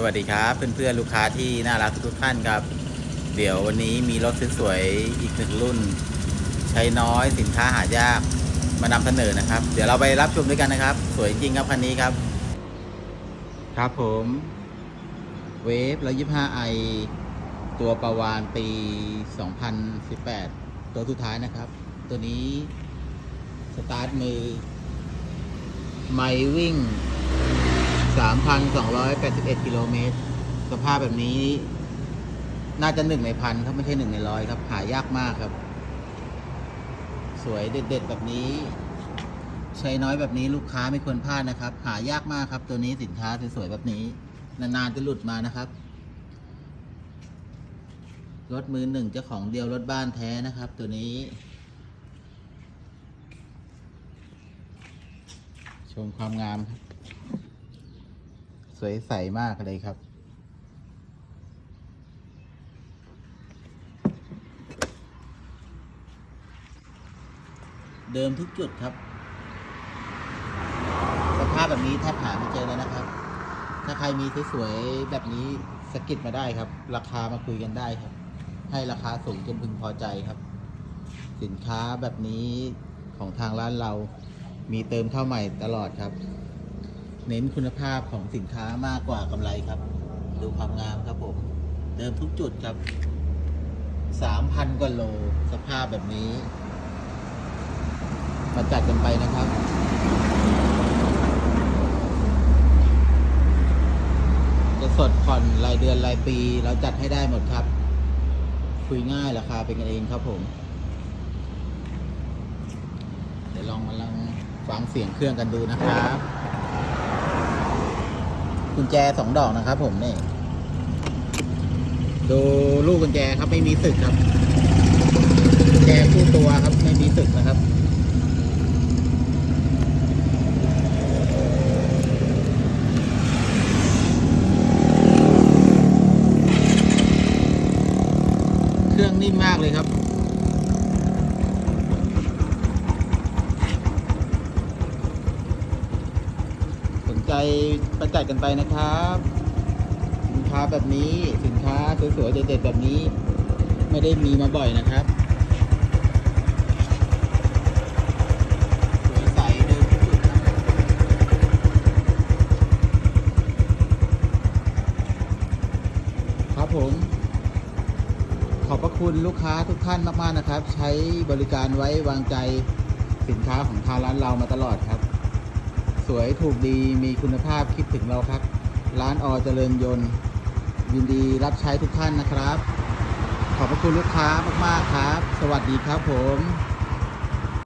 สวัสดีครับเพื่อนๆลูกค้าที่น่ารักทุกท่านครับ เดี๋ยววันนี้มีรถสวยๆอีกหนึ่งรุ่น ใช้น้อยสินค้าหายากมานำเสนอนะครับ เดี๋ยวเราไปรับชมด้วยกันนะครับ สวยจริงครับคันนี้ครับ ครับผมเวฟร้อยยี่ห้าไอตัวประวานปี 2018 ตัวสุดท้ายนะครับ ตัวนี้สตาร์ทมือ ไม่วิ่ง 3,281 กิโลเมตร สภาพแบบนี้ น่าจะหนึ่งในพันครับไม่ใช่หนึ่งในร้อยครับ หายากมากครับ สวยเด็ดๆแบบนี้ ใช้น้อยแบบนี้ลูกค้าไม่ควรพลาดนะครับ หายากมากครับ ตัวนี้สินค้าสวยๆแบบนี้ นานๆจะหลุดมานะครับรถมือหนึ่งเจ้าของเดียวรถบ้านแท้นะครับ ตัวนี้ ชมความงามครับ สวยใสมากเลยครับ เดิมทุกจุดครับ สภาพแบบนี้แทบหาไม่เจอเลยนะครับ ถ้าใครมีสวยๆแบบนี้สกิดมาได้ครับ ราคามาคุยกันได้ครับ ให้ราคาสูงจนพึงพอใจครับ สินค้าแบบนี้ของทางร้านเรามีเติมเข้าใหม่ตลอดครับ เน้นคุณภาพของสินค้ามากกว่ากำไรครับ ดูความงามครับผม เดิมทุกจุดครับสามพันกว่าโล สภาพแบบนี้ มาจัดกันไปนะครับจะสดผ่อนรายเดือนรายปีเราจัดให้ได้หมดครับ คุยง่ายราคาเป็นกันเองครับผม เดี๋ยวลองมาลองฟังเสียงเครื่องกันดูนะครับ กุญแจสองดอกนะครับ ผมนี่ดูลูกกุญแจครับไม่มีสึกครับกุญแจคู่ตัวครับไม่มีสึกนะครับเครื่องนิ่มมากเลยครับ ใจประจัดกันไปนะครับ สินค้าแบบนี้สินค้าสวยๆเด็ดๆแบบนี้ ไม่ได้มีมาบ่อยนะครับใสเดินทุกจุดครับผม ขอบพระคุณลูกค้าทุกท่านมาก ๆ นะครับ ใช้บริการไว้วางใจสินค้าของทางร้านเรามาตลอดครับ สวยถูกดีมีคุณภาพคิดถึงเราครับ ร้านอเจริญยนต์ ยินดีรับใช้ทุกท่านนะครับ ขอบพระคุณลูกค้ามากๆครับ สวัสดีครับผม